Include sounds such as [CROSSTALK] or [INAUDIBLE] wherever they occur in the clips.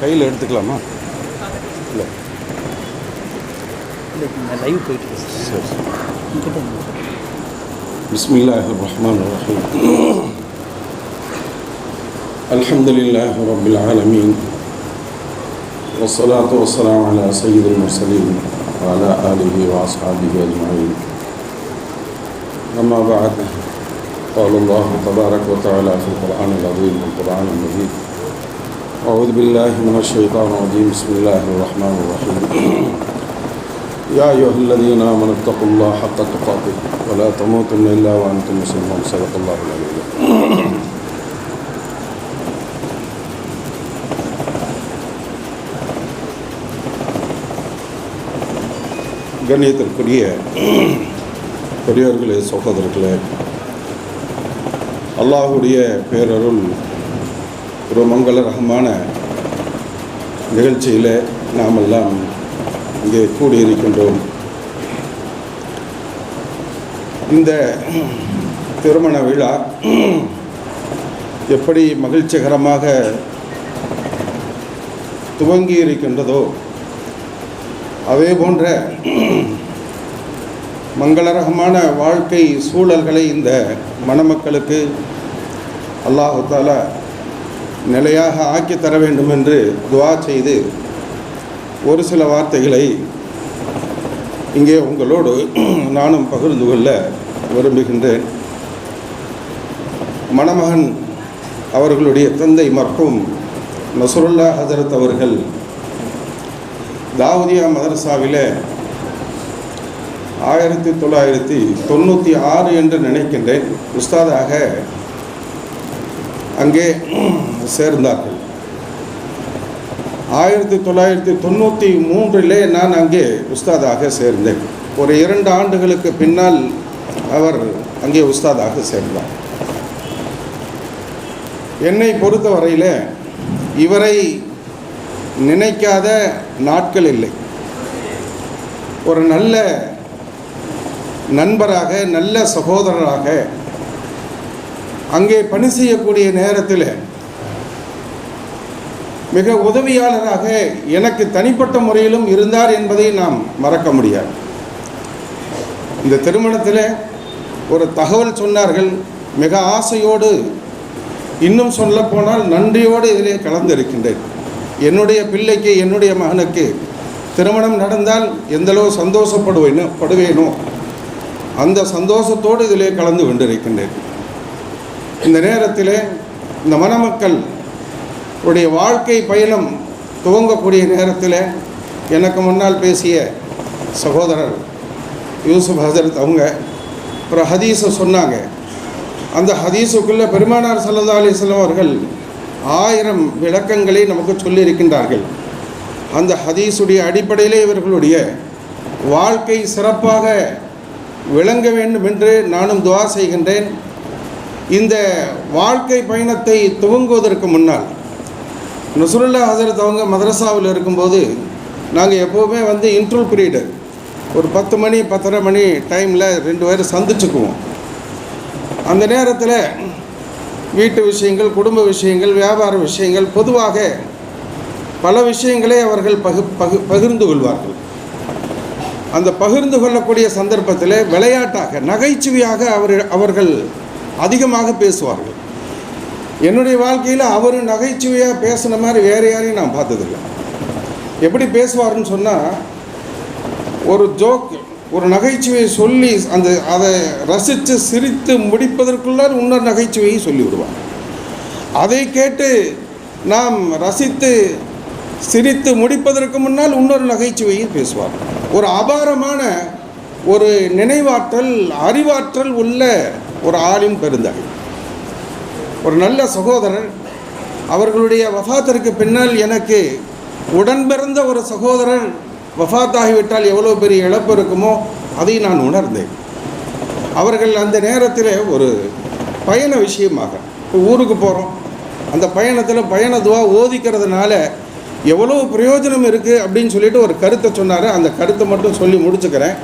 கையில் எடுத்துக்கலாமா இல்லை லைவ் போயிட்டு இருக்கு சரி சரி உங்ககிட்ட இருந்து. بسم الله الرحمن الرحيم الحمد لله رب العالمين والصلاة والسلام على سيد المرسلين وعلى آله وأصحابه أجمعين أما بعد قال الله تبارك وتعالى في القرآن العظيم والقرآن المجيد أعوذ بالله من الشيطان الرجيم بسم الله الرحمن الرحيم يا أيها الذين آمنوا اتقوا الله حق تقاته ولا تموتن إلا وأنتم مسلمون صدق الله العلي கண்ணியத்திற்குரிய பெரியவர்களே சகோதரர்களே அல்லாஹுடைய பேரருள் ஒரு மங்களரகமான நிகழ்ச்சியில் நாமெல்லாம் இங்கே கூடியிருக்கின்றோம். இந்த திருமண விழா எப்படி மகிழ்ச்சிகரமாக துவங்கி இருக்கின்றதோ அதே போன்ற மங்களரகமான வாழ்க்கை சூழல்களை இந்த மணமக்களுக்கு அல்லாஹு நிலையாக ஆக்கி தர வேண்டும் என்று துவா செய்து ஒரு சில வார்த்தைகளை இங்கே உங்களோடு [CLEARS THROAT] நானும் பகிர்ந்து கொள்ள விரும்புகின்றேன். மணமகன் அவர்களுடைய தந்தை மற்றும் நசுருல்லா ஹசரத் அவர்கள் தாவூதியா மதரசாவில் ஆயிரத்தி தொள்ளாயிரத்தி தொண்ணூற்றி ஆறு என்று நினைக்கின்றேன். உஸ்தாதாக அங்கே சேர்ந்தார்கள். ஆயிரத்தி தொள்ளாயிரத்தி தொண்ணூற்றி மூன்றிலே நான் அங்கே உஸ்தாதாக சேர்ந்தேன். ஒரு இரண்டு ஆண்டுகளுக்கு பின்னால் அவர் அங்கே உஸ்தாதாக சேர்ந்தார். என்னை பொறுத்தவரையில் இவரை நினைக்காத நாட்கள் இல்லை. ஒரு நல்ல நண்பராக நல்ல சகோதரராக அங்கே பணி செய்யக்கூடிய நேரத்தில் மிக உதவியாளராக எனக்கு தனிப்பட்ட முறையிலும் இருந்தார் என்பதை நாம் மறக்க முடியாது. இந்த திருமணத்தில் ஒரு தகவல் சொன்னார்கள். மிக ஆசையோடு இன்னும் சொல்லப்போனால் நன்றியோடு இதிலே கலந்திருக்கின்றேன். என்னுடைய பிள்ளைக்கு என்னுடைய மகனுக்கு திருமணம் நடந்தால் எந்தளவு சந்தோஷப்படுவேனோ படுவேனோ அந்த சந்தோஷத்தோடு இதிலே கலந்து கொண்டிருக்கின்றேன். இந்த நேரத்தில் இந்த மணமக்கள் உடைய வாழ்க்கை பயணம் துவங்கக்கூடிய நேரத்தில் எனக்கு முன்னால் பேசிய சகோதரர் யூசுப் ஹசரத் அவங்க ஒரு ஹதீஸை சொன்னாங்க. அந்த ஹதீஸுக்குள்ளே பெருமானார் சல்லா அலிஸ்லாம் அவர்கள் ஆயிரம் விளக்கங்களை நமக்கு சொல்லியிருக்கின்றார்கள். அந்த ஹதீஸுடைய அடிப்படையிலே இவர்களுடைய வாழ்க்கை சிறப்பாக விளங்க வேண்டும் என்று நானும் துவா செய்கின்றேன். இந்த வாழ்க்கை பயணத்தை துவங்குவதற்கு முன்னால் நசுருல்லா ஹசரத் அவங்க மதரசாவில் இருக்கும்போது நாங்கள் எப்போவுமே வந்து இன்ட்ரல் பீரியடு ஒரு பத்து மணி பத்தரை மணி டைமில் ரெண்டு பேரும் சந்திச்சுக்குவோம். அந்த நேரத்தில் வீட்டு விஷயங்கள் குடும்ப விஷயங்கள் வியாபார விஷயங்கள் பொதுவாக பல விஷயங்களை அவர்கள் பகு பகு பகிர்ந்து கொள்வார்கள். அந்த பகிர்ந்து கொள்ளக்கூடிய சந்தர்ப்பத்தில் விளையாட்டாக நகைச்சுவையாக அவர் அவர்கள் அதிகமாக பேசுவார்கள். என்னுடைய வாழ்க்கையில் அவர் நகைச்சுவையாக பேசுன மாதிரி வேறு யாரையும் நான் பார்த்ததில்லை. எப்படி பேசுவார்னு சொன்னால் ஒரு ஜோக் ஒரு நகைச்சுவையை சொல்லி அந்த அதை ரசித்து சிரித்து முடிப்பதற்குள்ளார் இன்னொரு நகைச்சுவையை சொல்லிவிடுவார் அதை கேட்டு நாம் ரசித்து சிரித்து முடிப்பதற்கு முன்னால் இன்னொரு நகைச்சுவையை பேசுவார். ஒரு அபாரமான ஒரு நினைவாற்றல் அறிவாற்றல் உள்ள ஒரு ஆளின் பெருந்தகை. ஒரு நல்ல சகோதரர். அவர்களுடைய வஃபாத்திற்கு பின்னால் எனக்கு உடன் பிறந்த ஒரு சகோதரர் வஃபாத்தாகிவிட்டால் எவ்வளோ பெரிய இழப்பு இருக்குமோ அதை நான் உணர்ந்தேன். அவர்கள் அந்த நேரத்தில் ஒரு பயண விஷயமாக இப்போ ஊருக்கு போகிறோம் அந்த பயணத்தில் பயண துவா ஓதிக்கிறதுனால எவ்வளோ பிரயோஜனம் இருக்குது அப்படின்னு சொல்லிட்டு ஒரு கருத்தை சொன்னார். அந்த கருத்தை மட்டும் சொல்லி முடிச்சுக்கிறேன்.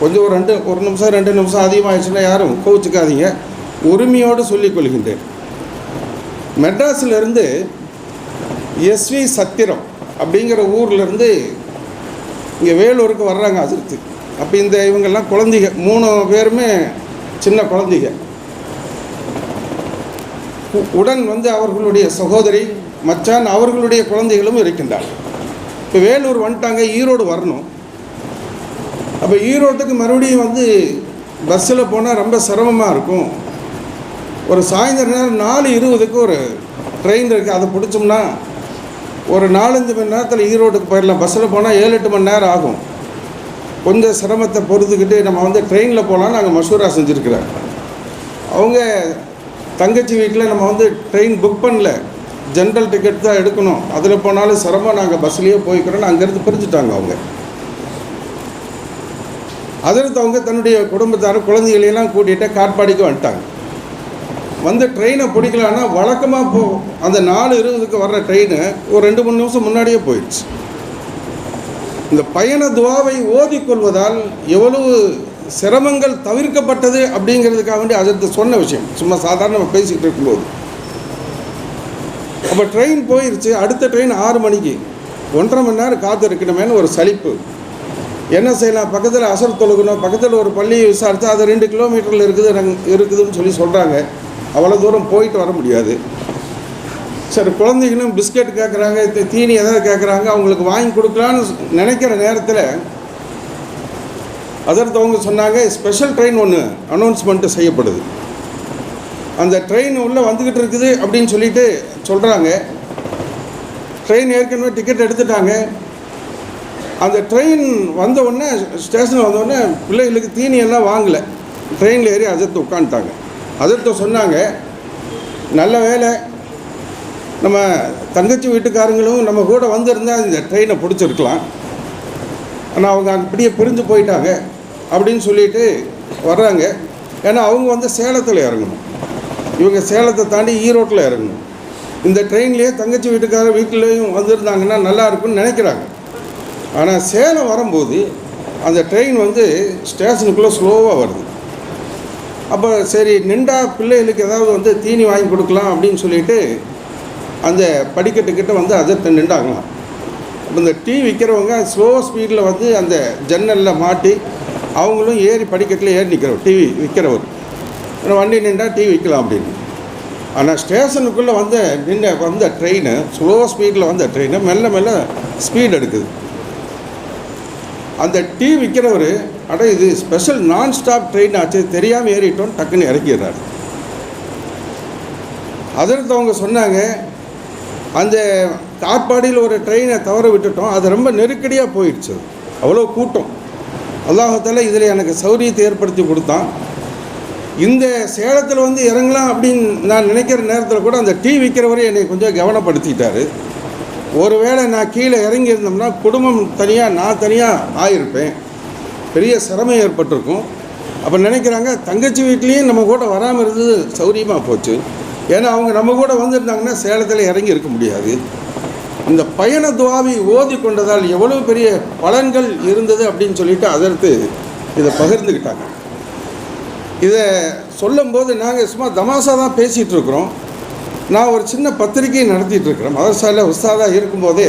கொஞ்சம் ஒரு ரெண்டு ஒரு நிமிஷம் ரெண்டு நிமிஷம் அதிகமாகிடுச்சுன்னா யாரும் கோவிச்சுக்காதீங்க. உரிமையோடு சொல்லிக் கொள்கின்றேன். மெட்ராஸிலிருந்து எஸ்வி சத்திரம் அப்படிங்கிற ஊர்லேருந்து இங்கே வேலூருக்கு வர்றாங்க அதிர்த்து. அப்போ இந்த இவங்கெல்லாம் குழந்தைங்க மூணு பேருமே சின்ன குழந்தைங்க உடன் வந்து அவர்களுடைய சகோதரி மச்சான் அவர்களுடைய குழந்தைகளும் இருக்கின்றார். இப்போ வேலூர் வந்துட்டாங்க ஈரோடு வரணும். அப்போ ஈரோட்டுக்கு மறுபடியும் வந்து பஸ்ஸில் போனால் ரொம்ப சிரமமாக இருக்கும். ஒரு சாயந்தர நேரம் நாலு இருபதுக்கு ஒரு ட்ரெயின் இருக்குது அதை பிடிச்சோம்னா ஒரு நாலஞ்சு மணி நேரத்தில் ஈரோட்டுக்கு போயிடலாம். பஸ்ஸில் போனால் ஏழு எட்டு மணி நேரம் ஆகும். கொஞ்சம் சிரமத்தை பொறுத்துக்கிட்டு நம்ம வந்து ட்ரெயினில் போகலாம் நாங்கள் மசூரா செஞ்சுருக்கிறோம் அவங்க தங்கச்சி வீட்டில் நம்ம வந்து ட்ரெயின் புக் பண்ணல. ஜென்ரல் டிக்கெட் தான் எடுக்கணும். அதில் போனாலும் சிரமம் நாங்கள் பஸ்லேயே போய்க்கிறோன்னு அங்கேருந்து பிரிஞ்சுட்டாங்க அவங்க. அதற்கு அவங்க தன்னுடைய குடும்பத்தார் குழந்தைகளையெல்லாம் கூட்டிகிட்டு காட்பாடிக்கு வந்துட்டாங்க. வந்து ட்ரெயினை பிடிக்கலான்னா வழக்கமாக போ அந்த நாலு இருபதுக்கு வர்ற ட்ரெயினை ஒரு ரெண்டு மூணு நிமிஷம் முன்னாடியே போயிடுச்சு. இந்த பயண துவாவை ஓதிக்கொள்வதால் எவ்வளவு சிரமங்கள் தவிர்க்கப்பட்டது அப்படிங்கிறதுக்காக வேண்டி அதற்கு சொன்ன விஷயம். சும்மா சாதாரண நம்ம பேசிக்கிட்டு இருக்கும்போது. அப்போ ட்ரெயின் போயிருச்சு அடுத்த ட்ரெயின் ஆறு மணிக்கு. ஒன்றரை மணி நேரம் காத்து இருக்கணுமேனு ஒரு சலிப்பு. என்ன செய்யலாம்? பக்கத்தில் அசர் தொழுகணும் பக்கத்தில் ஒரு பள்ளியை விசாரித்து அது ரெண்டு கிலோமீட்டரில் இருக்குது இருக்குதுன்னு சொல்லி சொல்கிறாங்க அவ்வளோ தூரம் போயிட்டு வர முடியாது. சரி குழந்தைகளும் பிஸ்கெட் கேட்குறாங்க தீனி எதாவது கேட்குறாங்க அவங்களுக்கு வாங்கி கொடுக்கலான்னு நினைக்கிற நேரத்தில் அதற்கு அவங்க சொன்னாங்க ஸ்பெஷல் ட்ரெயின் ஒன்று அனௌன்ஸ்மெண்ட்டு செய்யப்படுது. அந்த ட்ரெயின் உள்ளே வந்துக்கிட்டு இருக்குது அப்படின்னு சொல்லிட்டு சொல்கிறாங்க ட்ரெயின் ஏற்கனவே டிக்கெட் எடுத்துட்டாங்க. அந்த ட்ரெயின் வந்த உடனே ஸ்டேஷன் வந்த உடனே பிள்ளைகளுக்கு தீனி எல்லாம் வாங்கலை. ட்ரெயினில் ஏறி அதிர்த்து உட்காந்துட்டாங்க அதிர்த்த சொன்னாங்க. நல்ல வேலை நம்ம தங்கச்சி வீட்டுக்காரங்களும் நம்ம கூட வந்திருந்தால் இந்த ட்ரெயினை பிடிச்சிருக்கலாம். ஆனால் அவங்க அப்படியே பிரிஞ்சு போயிட்டாங்க அப்படின்னு சொல்லிட்டு வர்றாங்க. ஏன்னா அவங்க வந்து சேலத்தில் இறங்கணும். இவங்க சேலத்தை தாண்டி ஈரோட்டில் இறங்கணும். இந்த ட்ரெயின்லேயே தங்கச்சி வீட்டுக்காரர் வீட்டிலையும் வந்திருந்தாங்கன்னா நல்லா இருக்கும்னு நினைக்கிறாங்க. ஆனால் சேலம் வரும்போது அந்த ட்ரெயின் வந்து ஸ்டேஷனுக்குள்ளே ஸ்லோவாக வருது. அப்போ சரி நின்றா பிள்ளைகளுக்கு ஏதாவது வந்து தீனி வாங்கி கொடுக்கலாம் அப்படின்னு சொல்லிட்டு அந்த படிக்கட்டுக்கிட்ட வந்து அதிர்த்து நின்றாங்களாம். அப்போ இந்த டீ விற்கிறவங்க ஸ்லோ ஸ்பீடில் வந்து அந்த ஜன்னலில் மாட்டி அவங்களும் ஏறி படிக்கட்டில் ஏறி நிற்கிறவர் டிவி விற்கிறவர் வண்டி நின்றா டீ விற்கலாம் அப்படின்னு. ஆனால் ஸ்டேஷனுக்குள்ளே வந்து நின்று வந்த ட்ரெயின் ஸ்லோ ஸ்பீடில் வந்த ட்ரெயின் மெல்ல மெல்ல ஸ்பீட் எடுக்குது. அந்த டீ விற்கிறவர் அட இது ஸ்பெஷல் நான் ஸ்டாப் ட்ரெயின் ஆச்சு தெரியாமல் ஏறிட்டோம் டக்குன்னு இறக்கிடுறாரு. அதற்கு சொன்னாங்க அந்த காட்பாடியில் ஒரு ட்ரெயினை தவற விட்டுட்டோம். அது ரொம்ப நெருக்கடியாக போயிடுச்சு. அவ்வளோ கூட்டம். அல்லாஹத்தால் இதில் எனக்கு சௌரியத்தை ஏற்படுத்தி கொடுத்தான். இந்த சேலத்தில் வந்து இறங்கலாம் அப்படின்னு நான் நினைக்கிற நேரத்தில் கூட அந்த டீ விற்கிறவரை என்னை கொஞ்சம் கவனப்படுத்திட்டாரு. ஒருவேளை நான் கீழே இறங்கி இருந்தோம்னா குடும்பம் தனியாக நான் தனியாக ஆயிருப்பேன். பெரிய சிரமம் ஏற்பட்டிருக்கும். அப்போ நினைக்கிறாங்க தங்கச்சி வீட்லேயும் நம்ம கூட வராமல் இருந்தது சௌரியமாக போச்சு. ஏன்னா அவங்க நம்ம கூட வந்திருந்தாங்கன்னா சேலத்தில் இறங்கி இருக்க முடியாது. இந்த பயண துவாவை ஓதி கொண்டதால் எவ்வளவு பெரிய பலன்கள் இருந்தது அப்படின்னு சொல்லிட்டு அதற்கு இதை பகிர்ந்துக்கிட்டாங்க இதை சொல்லும்போது நாங்கள் சும்மா தமாசா தான் பேசிகிட்டு இருக்கிறோம். நான் ஒரு சின்ன பத்திரிகை நடத்திட்டு இருக்கிறேன். மதரசாவில் உஸ்தாதாக இருக்கும்போதே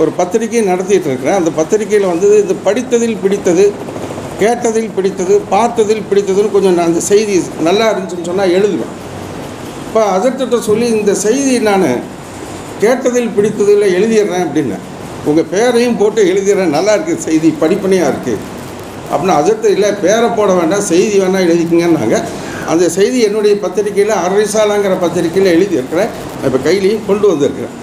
ஒரு பத்திரிகை நடத்திட்டு இருக்கிறேன் அந்த பத்திரிகையில் வந்து இது படித்ததில் பிடித்தது கேட்டதில் பிடித்தது பார்த்ததில் பிடித்ததுன்னு கொஞ்சம் நான் அந்த செய்தி நல்லா இருந்துச்சுன்னு சொன்னால் எழுதுவேன். இப்போ அதர்கிட்ட சொல்லி இந்த செய்தி நான் கேட்டதில் பிடித்ததில் எழுதிடுறேன் அப்படின்னு. உங்கள் பேரையும் போட்டு எழுதிடுறேன். நல்லா இருக்குது செய்தி படிப்பனையாக இருக்குது அப்படின்னா அதற்கு இல்லை பேரை போட வேண்டாம் செய்தி வேணால் எழுதிக்கிங்கன்னாங்க. அந்த செய்தி என்னுடைய பத்திரிக்கையில் அரசாலாங்கிற பத்திரிக்கையில் எழுதியிருக்கிறேன். இப்போ கையிலையும் கொண்டு வந்திருக்கிறேன்.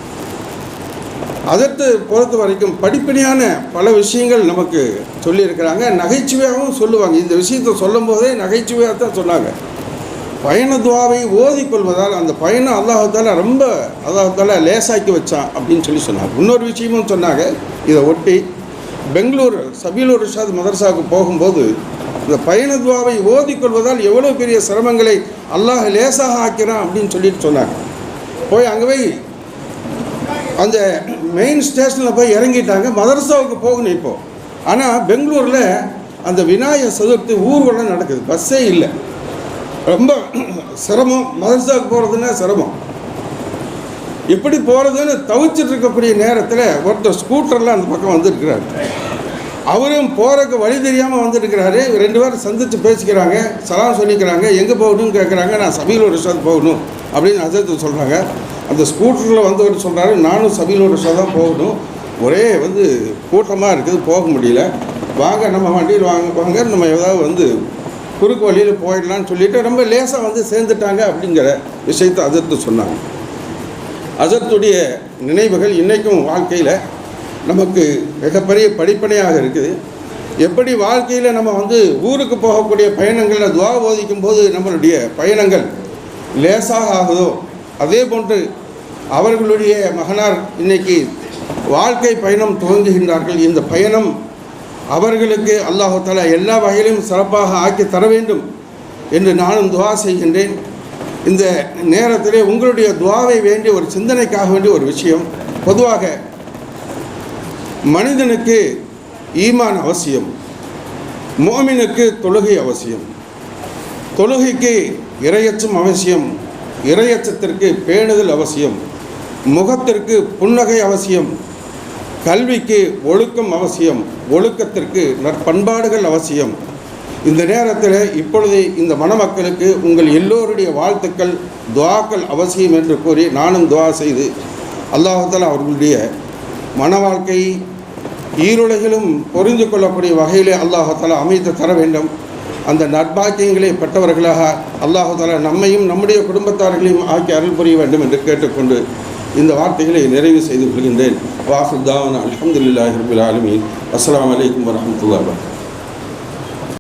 அதற்கு பொறுத்த வரைக்கும் படிப்படியான பல விஷயங்கள் நமக்கு சொல்லியிருக்கிறாங்க. நகைச்சுவையாகவும் சொல்லுவாங்க. இந்த விஷயத்தை சொல்லும் போதே நகைச்சுவையாக தான் சொன்னாங்க. பயண துவாவை ஓதிக்கொள்வதால் அந்த பயணம் அல்லாஹால ரொம்ப அல்லாஹால லேசாக்கி வச்சான் அப்படின்னு சொல்லி சொன்னாங்க. இன்னொரு விஷயமும் சொன்னாங்க. இதை ஒட்டி பெங்களூர் சபீலூர் ரிஷாத் மதரசாவுக்கு போகும்போது இந்த பயண துவாவை ஓதிக்கொள்வதால் எவ்வளோ பெரிய சிரமங்களை அல்லாஹ் லேசாக ஆக்கிறான் அப்படின்னு சொல்லிட்டு சொன்னாங்க. போய் அங்கே போய் அந்த மெயின் ஸ்டேஷனில் போய் இறங்கிட்டாங்க. மதரசாவுக்கு போகணும் இப்போது ஆனால் பெங்களூரில் அந்த விநாயகர் சதுர்த்தி ஊர்வலம் நடக்குது. பஸ்ஸே இல்லை. ரொம்ப சிரமம். மதரசாவுக்கு போகிறதுன்னா சிரமம். எப்படி போகிறதுன்னு தவிச்சிட்டு இருக்கக்கூடிய நேரத்தில் ஒருத்தர் ஸ்கூட்டரில் அந்த பக்கம் வந்திருக்கிறார். அவரும் போகிறக்கு வழி தெரியாமல் வந்துருக்கிறாரு. ரெண்டு பேரும் சந்தித்து பேசிக்கிறாங்க. சலாம் சொல்லிக்கிறாங்க. எங்கே போகணும்னு கேட்குறாங்க நான் சபையில் ஒரு விஷயத்துக்கு போகணும். அப்படின்னு அஜத்து சொல்கிறாங்க அந்த ஸ்கூட்டரில் வந்தவர் சொல்கிறாரு நானும் சபீல் ரிஷாத் தான் போகணும். ஒரே வந்து கூட்டமாக இருக்குது போக முடியல. வாங்க நம்ம வண்டியில் வாங்க வாங்க நம்ம ஏதாவது வந்து குறுக்கு வழியில் போயிடலான்னு சொல்லிட்டு ரொம்ப லேசாக வந்து சேர்ந்துட்டாங்க அப்படிங்கிற விஷயத்தை அஜர்த்து சொன்னாங்க. அஜர்த்துடைய நினைவுகள் இன்றைக்கும் வாழ்க்கையில் நமக்கு மிகப்பெரிய படிப்பனையாக இருக்குது. எப்படி வாழ்க்கையில் நம்ம வந்து ஊருக்கு போகக்கூடிய பயணங்களில் துவா போதிக்கும் போது நம்மளுடைய பயணங்கள் லேசாக ஆகுதோ அதே போன்று அவர்களுடைய மகனார் இன்னைக்கு வாழ்க்கை பயணம் துவங்குகின்றார்கள். இந்த பயணம் அவர்களுக்கு அல்லாஹு தஆலா எல்லா வகையிலும் சிறப்பாக ஆக்கி தர வேண்டும் என்று நானும் துவா செய்கின்றேன். இந்த நேரத்திலே உங்களுடைய துவாவை வேண்டிய ஒரு சிந்தனைக்காக வேண்டிய ஒரு விஷயம். பொதுவாக மனிதனுக்கு ஈமான் அவசியம் மோமினுக்கு தொழுகை அவசியம் தொழுகைக்கு இரையச்சம் அவசியம் இரையச்சத்திற்கு பேணுதல் அவசியம் முகத்திற்கு புன்னகை அவசியம் கல்விக்கு ஒழுக்கம் அவசியம் ஒழுக்கத்திற்கு நற்பண்பாடுகள் அவசியம். இந்த நேரத்தில் இப்பொழுது இந்த மணமக்களுக்கு உங்கள் எல்லோருடைய வாழ்த்துக்கள் துவாக்கள் அவசியம் என்று கூறி நானும் துவா செய்து அல்லாஹால அவர்களுடைய மன வாழ்க்கை ஈருலகிலும் புரிந்து கொள்ளக்கூடிய வகையிலே அல்லாஹால அமைத்து தர வேண்டும். அந்த நற்பாக்கியங்களை பெற்றவர்களாக அல்லாஹால நம்மையும் நம்முடைய குடும்பத்தார்களையும் ஆக்கி அருள் புரிய வேண்டும் என்று கேட்டுக்கொண்டு இந்த வார்த்தைகளை நிறைவு செய்து கொள்கின்றேன். வாசுதாவன் அலமதுல்லாஹி ரபுல் ஆலமீன். அஸ்ஸலாமு அலைக்கும் வரஹ்மத்துல்லாஹி வபரகாத்துஹு.